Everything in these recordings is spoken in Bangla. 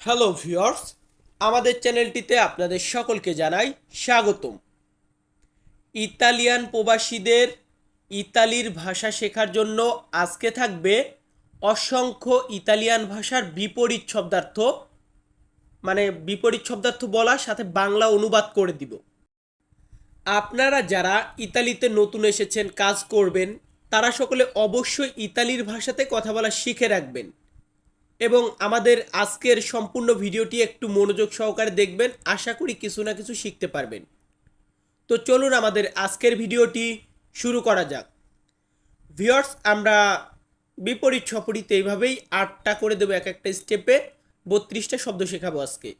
হ্যালো ভিউয়ার্স আমাদের চ্যানেলটিতে আপনাদের সকলকে জানাই স্বাগতম। ইতালিয়ান প্রবাসীদের ইতালির ভাষা শেখার জন্য আজকে থাকবে অসংখ্য ইতালিয়ান ভাষার বিপরীত শব্দার্থ মানে বিপরীত শব্দার্থ বলার সাথে বাংলা অনুবাদ করে দিব। আপনারা যারা ইতালিতে নতুন এসেছেন, কাজ করবেন, তারা সকলে অবশ্যই ইতালির ভাষাতে কথা বলা শিখে রাখবেন। এবং আমাদের আজকের সম্পূর্ণ ভিডিওটি একটু মনোযোগ সহকারে দেখবেন। আশা করি কিছু না কিছু শিখতে পারবেন। তো চলুন আমাদের আজকের ভিডিওটি শুরু করা যাক। ভিওর্স আমরা বিপরীত সপরিতে এইভাবেই আটটা করে দেবো এক একটা স্টেপে। বত্রিশটা শব্দ শেখাবো আজকে।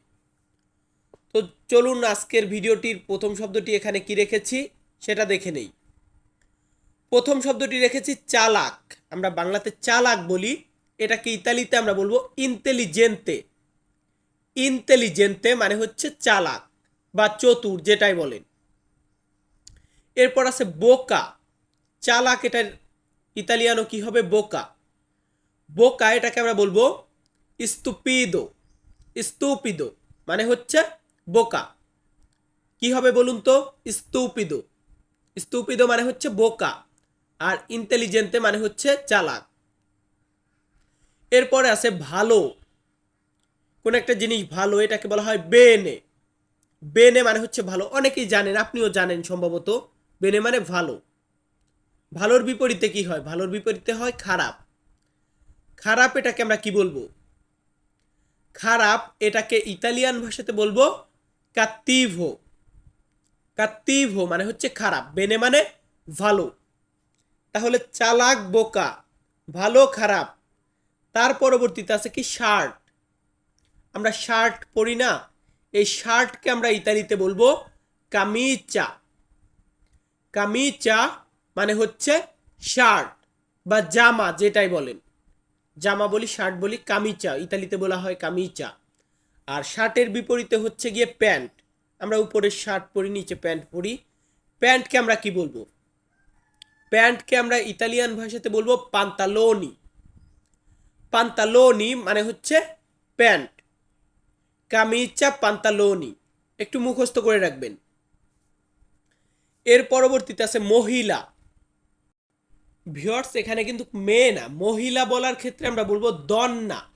তো চলুন আজকের ভিডিওটির প্রথম শব্দটি এখানে কি রেখেছি সেটা দেখে নেই। প্রথম শব্দটি রেখেছি চালাক। আমরা বাংলাতে চালাক বলি। এটাকে ইতালিতে আমরা বলব ইন্টেলিজেন্তে ইন্টেলিজেন্তে মানে হচ্ছে চালাক বা চতুর যেটাই বলেন। এরপর আছে বোকা। চালাক এটার ইতালিয়ানো কি হবে? বোকা। বোকা এটাকে আমরা বলব স্তুপিদো স্তুপিদো মানে হচ্ছে বোকা। কি হবে বলুন তো? স্তুপিদো স্তুপিদো মানে হচ্ছে বোকা। আর ইন্টেলিজেন্তে মানে হচ্ছে চালাক। এরপরে আছে ভালো। কোন একটা জিনিস ভালো, এটাকে বলা হয় বেনে। বেনে মানে হচ্ছে ভালো। অনেকেই জানেন, আপনিও জানেন সম্ভবত, বেনে মানে ভালো। ভালোর বিপরীতে কি হয়? ভালোর বিপরীতে হয় খারাপ। খারাপ এটাকে আমরা কি বলব? খারাপ এটাকে ইতালিয়ান ভাষাতে বলব কাত্তিভো কাত্তিভো মানে হচ্ছে খারাপ। বেনে মানে ভালো। তাহলে চালাক বোকা। ভালো খারাপ। তার পরবর্তীতে আছে কি শার্ট। আমরা শার্ট পরি না। এই শার্টকে আমরা ইতালিতে বলব কামিচা। কামিচা মানে হচ্ছে শার্ট বা জামা যেটাই বলেন। জামা বলি শার্ট বলি কামিচা, ইতালিতে বলা হয় কামিচা। আর শার্টের বিপরীতে হচ্ছে গিয়ে প্যান্ট। আমরা উপরে শার্ট পরি, নিচে প্যান্ট পরি। প্যান্টকে আমরা কি বলব? প্যান্টকে আমরা ইতালিয়ান ভাষাতে বলব পান্তালোনি। পান্তালোনি মানে হচ্ছে প্যান্ট। কামিচা পান্তালোনি। একটু মুখস্থ করে রাখবেন। এর পরবর্তীতে আছে মহিলা। ভিওর্স এখানে কিন্তু মেয়ে না, মহিলা বলার ক্ষেত্রে আমরা বলব দন্না।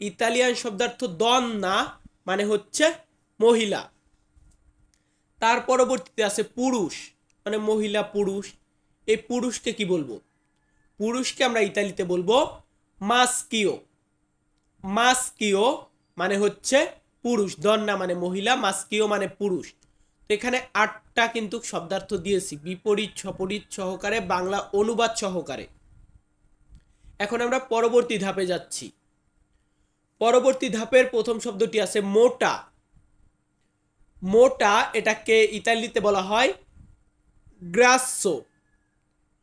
ইতালিয়ান শব্দার্থ দন্না মানে হচ্ছে মহিলা। তার পরবর্তীতে আছে পুরুষ মানে মহিলা পুরুষ। এই পুরুষকে কি বলব? পুরুষকে আমরা ইতালিতে বলব মাস্কিও। মাস্কিও মানে হচ্ছে পুরুষ, দন্না মানে মহিলা, মাস্কিও মানে পুরুষ। তো এখানে আটটা কিন্তু শব্দার্থ দিয়েছি, বিপরীত, সপরীত, সহকারে, বাংলা অনুবাদ সহকারে। এখন আমরা পরবর্তী ধাপে যাচ্ছি। পরবর্তী ধাপের প্রথম শব্দটি আছে মোটা। মোটা এটাকে ইতালিতে বলা হয় গ্রাসো।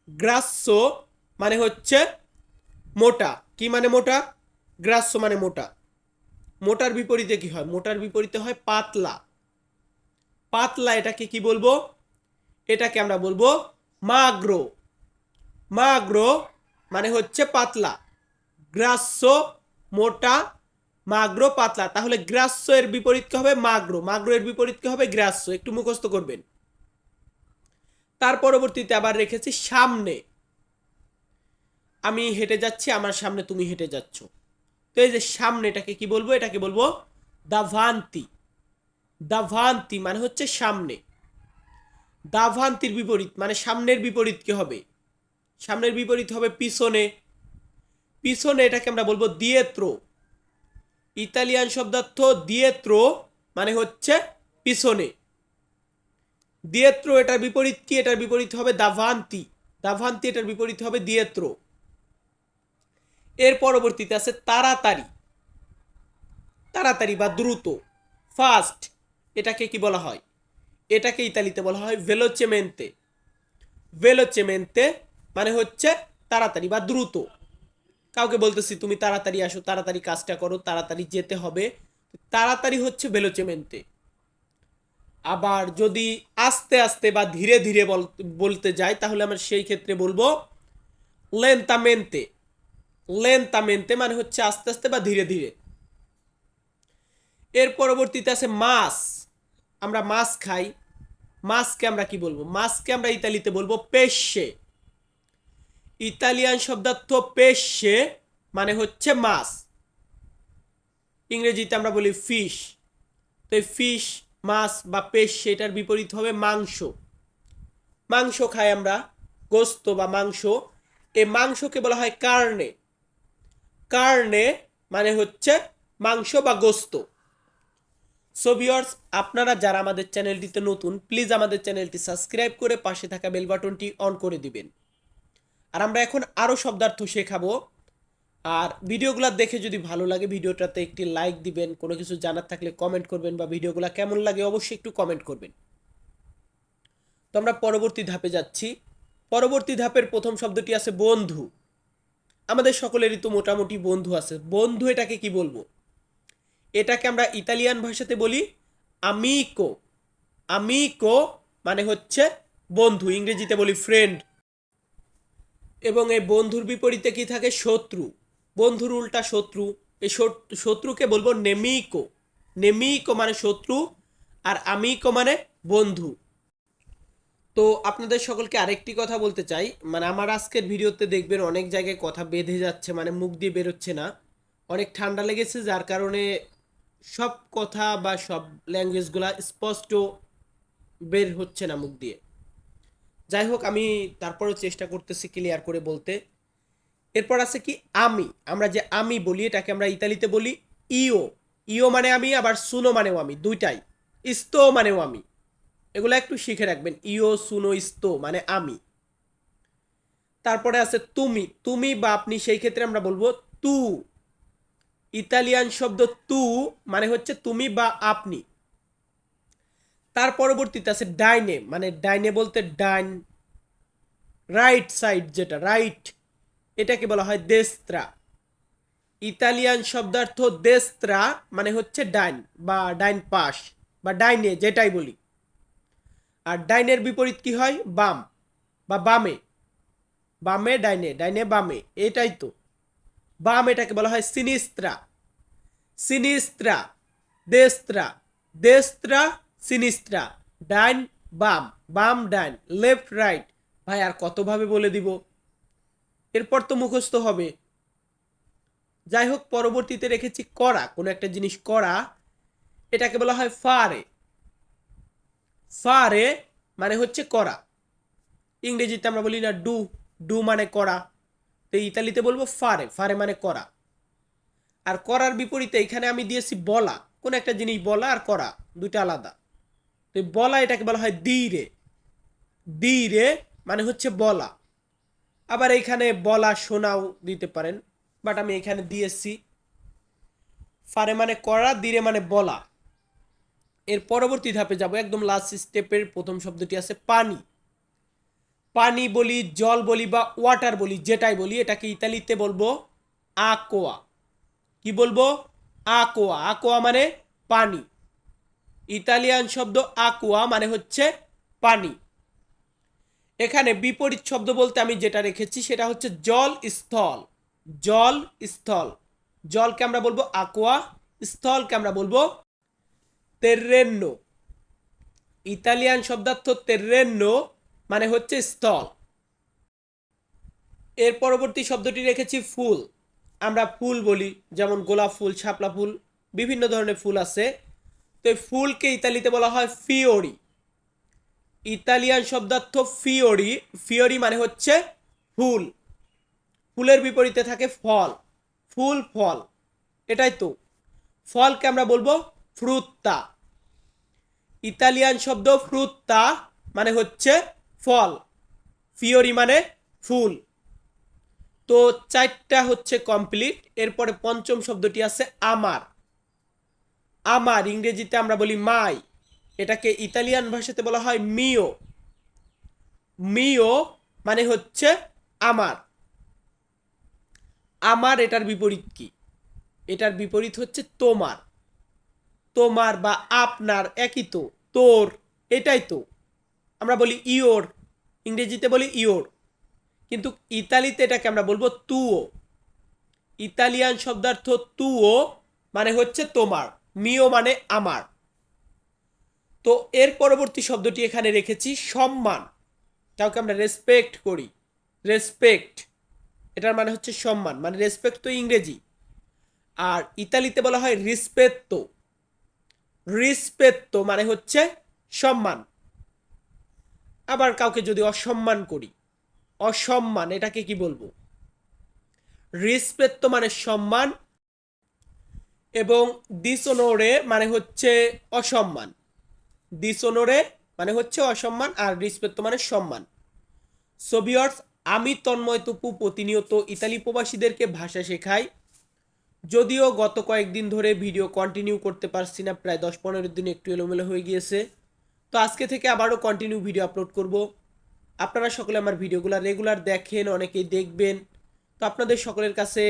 গ্রাসো মানে হচ্ছে মোটা। কি মানে মোটা? গ্রাস্য মানে মোটা। মোটার বিপরীতে কি হয়? মোটার বিপরীতে হয় পাতলা। পাতলা এটাকে কি বলব? এটাকে আমরা বলব মাগ্রো। মাগ্রো মানে হচ্ছে পাতলা। গ্রাস্য মোটা, মাগ্রো, পাতলা। তাহলে গ্রাস্য এর বিপরীত কি হবে? মাগ্রো। মাগ্রো এর বিপরীত কি হবে? গ্রাস্য একটু মুখস্থ করবেন। তার পরবর্তীতে আবার রেখেছি সামনে। আমি হেঁটে যাচ্ছি, আমার সামনে তুমি হেঁটে যাচ্ছ। তো এই যে সামনে এটাকে কি বলব? এটাকে বলব দাভান্তি। দাভান্তি মানে হচ্ছে সামনে। দাভান্তির বিপরীত মানে সামনের বিপরীত কি হবে? সামনের বিপরীত হবে পিছনে। পিছনে এটাকে আমরা বলব দিয়েত্র। ইতালিয়ান শব্দার্থ দিয়েত্র মানে হচ্ছে পিছনে। দিয়েত্র এটার বিপরীত কি? এটার বিপরীত হবে দাভান্তি। দাভান্তি এটার বিপরীত হবে দিয়েত্র। এর পরবর্তীতে আছে তাড়াতাড়ি। তাড়াতাড়ি বা দ্রুত ফাস্ট এটাকে কি বলা হয়? এটাকে ইতালিতে বলা হয় ভেলোচেমেন্তে ভেলোচেমেন্তে মানে হচ্ছে তাড়াতাড়ি বা দ্রুত। কাউকে বলতেছি, তুমি তাড়াতাড়ি আসো, তাড়াতাড়ি কাজটা করো, তাড়াতাড়ি যেতে হবে। তাড়াতাড়ি হচ্ছে ভেলোচেমেন্তে আবার যদি আস্তে আস্তে বা ধীরে ধীরে বলতে যাই, তাহলে আমরা সেই ক্ষেত্রে বলব লেন্তামেন্তে লেন্তামেন্তে মানে হচ্ছে আস্তে আস্তে বা ধীরে ধীরে। এর পরবর্তীতে আছে মাছ আমরা মাছ খাই। মাছকে আমরা কি বলব? মাছকে আমরা ইতালিতে বলব পেশে। ইতালিয়ান শব্দার্থ পেশে মানে হচ্ছে মাছ ইংরেজিতে আমরা বলি ফিশ। তো এই ফিশ মাছ বা পেশ এটার বিপরীত হবে মাংস। মাংস খাই আমরা, গোস্ত বা মাংস। এই মাংসকে বলা হয় কার্নে। কার্নে মানে হচ্ছে মাংস বা গোস্ত। সো ভিউয়ার্স আপনারা যারা আমাদের চ্যানেলটিতে নতুন প্লিজ আমাদের চ্যানেলটি সাবস্ক্রাইব করে পাশে থাকা বেল বাটনটি অন করে দিবেন। আর আমরা এখন আরও শব্দার্থ শেখাবো। আর ভিডিওগুলো দেখে যদি ভালো লাগে, ভিডিওটাতে একটি লাইক দিবেন, কোনো কিছু জানার থাকলে কমেন্ট করবেন বা ভিডিওগুলো কেমন লাগে অবশ্যই একটু কমেন্ট করবেন। তো আমরা পরবর্তী ধাপে যাচ্ছি। পরবর্তী ধাপের প্রথম শব্দটি আছে বন্ধু। আমাদের সকলেরই তো মোটামুটি বন্ধু আছে। বন্ধু এটাকে কি বলব? এটাকে আমরা ইতালিয়ান ভাষাতে বলি আমিকো আমিকো মানে হচ্ছে বন্ধু, ইংরেজিতে বলি ফ্রেন্ড এবং এই বন্ধুর বিপরীতে কি থাকে? শত্রু। বন্ধুর উল্টা শত্রু। এই শত্রুকে বলব নেমিকো। নেমিকো মানে শত্রু আর আমিকো মানে বন্ধু। তো আপনাদের সকলকে আরেকটি কথা বলতে চাই। মানে আমার আজকের ভিডিওতে দেখবেন অনেক জায়গায় কথা বেঁধে যাচ্ছে মানে মুখ দিয়ে বেরোচ্ছে না। অনেক ঠান্ডা লেগেছে, যার কারণে সব কথা বা সব ল্যাঙ্গুয়েজগুলা স্পষ্ট বের হচ্ছে না মুখ দিয়ে। যাই হোক, আমি তারপরেও চেষ্টা করতেছি ক্লিয়ার করে বলতে। এরপর আছে কি, আমি। আমরা যে আমি বলি, এটাকে আমরা ইতালিতে বলি ইও। ইও মানে আমি, আবার সুনো মানেও আমি, দুইটাই। ইস্তো মানেও আমি। এগুলো একটু শিখে রাখবেন। ইও সুনো, ইস্তো মানে আমি। তারপরে আছে তুমি। তুমি বা আপনি, সেই ক্ষেত্রে আমরা বলব তু। ইতালিয়ান শব্দ তু মানে হচ্ছে তুমি বা আপনি। তার পরবর্তীতে আছে ডাইনে মানে ডাইনে বলতে ডাইন, রাইট সাইড যেটা, রাইট, এটাকে বলা হয় দেস্ত্রা। ইতালিয়ান শব্দার্থ দেস্ত্রা মানে হচ্ছে ডাইন বা ডাইন পাশ বা ডাইনে যেটাই বলি। আর ডাইনের বিপরীত কি হয়? বাম। বা বামে। বামে, ডাইনে। ডাইনে, বামে। এটাই তো। বাম এটাকে বলা হয় সিনিস্ত্রা। সিনিস্ত্রা, দেস্ত্রা। দেস্ত্রা, সিনিস্ত্রা। ডাইন, বাম। বাম, ডাইন। Left, right. ভাই, আর কতভাবে বলে দিব? এরপর তো মুখস্থ হবে। যাই হোক, পরবর্তীতে রেখেছি করা কোনো একটা জিনিস করা এটাকে বলা হয় ফারে। ফারে মানে হচ্ছে করা। ইংরেজিতে আমরা বলি না ডু ডু মানে করা। তো ইতালিতে বলব ফারে ফারে মানে করা। আর করার বিপরীতে এখানে আমি দিয়েছি বলা। কোন একটা জিনিস বলা আর করা, দুইটা আলাদা। তো বলা এটাকে বলা হয় দিরে। দিরে মানে হচ্ছে বলা। আবার এইখানে বলা শোনাও দিতে পারেন, বাট আমি এখানে দিয়েছি। ফারে মানে করা, দিরে মানে বলা। এর পরবর্তী ধাপে যাব একদম লাস্ট স্টেপের প্রথম শব্দটি আছে পানি। পানি বলি, জল বলি বা ওয়াটার বলি, যেটাই বলি, এটাকে ইতালিতে বলব আকোয়া কি বলব? আকোয়া আকোয়া মানে পানি। ইতালিয়ান শব্দ আকোয়া মানে হচ্ছে পানি। এখানে বিপরীত শব্দ বলতে আমি যেটা রেখেছি, সেটা হচ্ছে জল স্থল। জল স্থল। জলকে আমরা বলব আকোয়া স্থলকে আমরা বলব তেরেন্নো ইতালিয়ান শব্দার্থ তেরেন্নো মানে হচ্ছে স্থল। এর পরবর্তী শব্দটি রেখেছি ফুল। আমরা ফুল বলি, যেমন গোলাপ ফুল, শাপলা ফুল, বিভিন্ন ধরনের ফুল আছে। তো এই ফুলকে ইতালিতে বলা হয় ফিওরি ইতালিয়ান শব্দার্থ ফিওরি ফিওরি মানে হচ্ছে ফুল। ফুলের বিপরীতে থাকে ফল। ফুল, ফল। এটাই তো। ফলকে আমরা বলব ফ্রুত্তা। ইতালিয়ান শব্দ ফ্রুত্তা মানে হচ্ছে ফল, ফিওরি মানে ফুল। তো চারটা হচ্ছে কমপ্লিট, এরপরে পঞ্চম শব্দটি আছে আমার। আমার, ইংরেজিতে আমরা বলি মাই। এটাকে ইতালিয়ান ভাষাতে বলা হয় মিও মিও মানে হচ্ছে আমার। আমার এটার বিপরীত কি? এটার বিপরীত হচ্ছে তোমার। তোমার বা আপনার একই তো, তোর, এটাই তো। আমরা বলি ইওর ইংরেজিতে বলি ইওর কিন্তু ইতালিতে এটাকে আমরা বলব তুও। ইতালিয়ান শব্দার্থ তুও মানে হচ্ছে তোমার, মিও মানে আমার। তো এর পরবর্তী শব্দটি এখানে রেখেছি, সম্মান। কাউকে আমরা রেসপেক্ট করি। রেসপেক্ট এটার মানে হচ্ছে সম্মান মানে রেসপেক্ট তো ইংরেজি। আর ইতালিতে বলা হয় রিসপেত্তো রিসপেত্তো মানে হচ্ছে সম্মান। আবার কাউকে যদি অসম্মান করি, অসম্মান, এটাকে কি বলব? রিসপেত্তো মানে সম্মান এবং ডিসঅনোরে মানে হচ্ছে অসম্মান। ডিসঅনোরে মানে হচ্ছে অসম্মান আর রিসপেত্তো মানে সম্মান। সোভিয়র্স আমি তন্ময় তপু, প্রতিনিয়ত ইতালি প্রবাসীদেরকে ভাষা শেখাই। যদিও গত কয়েকদিন ধরে ভিডিও কন্টিনিউ করতে পারছি না, প্রায় দশ পনেরো দিন একটু এলোমেলো হয়ে গিয়েছে। তো আজকে থেকে আবারও কন্টিনিউ ভিডিও আপলোড করব। আপনারা সকলে আমার ভিডিওগুলো রেগুলার দেখেন, অনেকেই দেখবেন। তো আপনাদের সকলের কাছে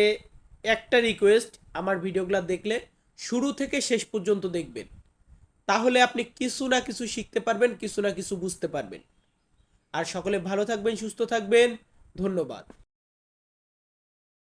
একটা রিকোয়েস্ট আমার ভিডিওগুলো দেখলে শুরু থেকে শেষ পর্যন্ত দেখবেন। তাহলে আপনি কিছু না কিছু শিখতে পারবেন, কিছু না কিছু বুঝতে পারবেন। আর সকলে ভালো থাকবেন, সুস্থ থাকবেন। ধন্যবাদ।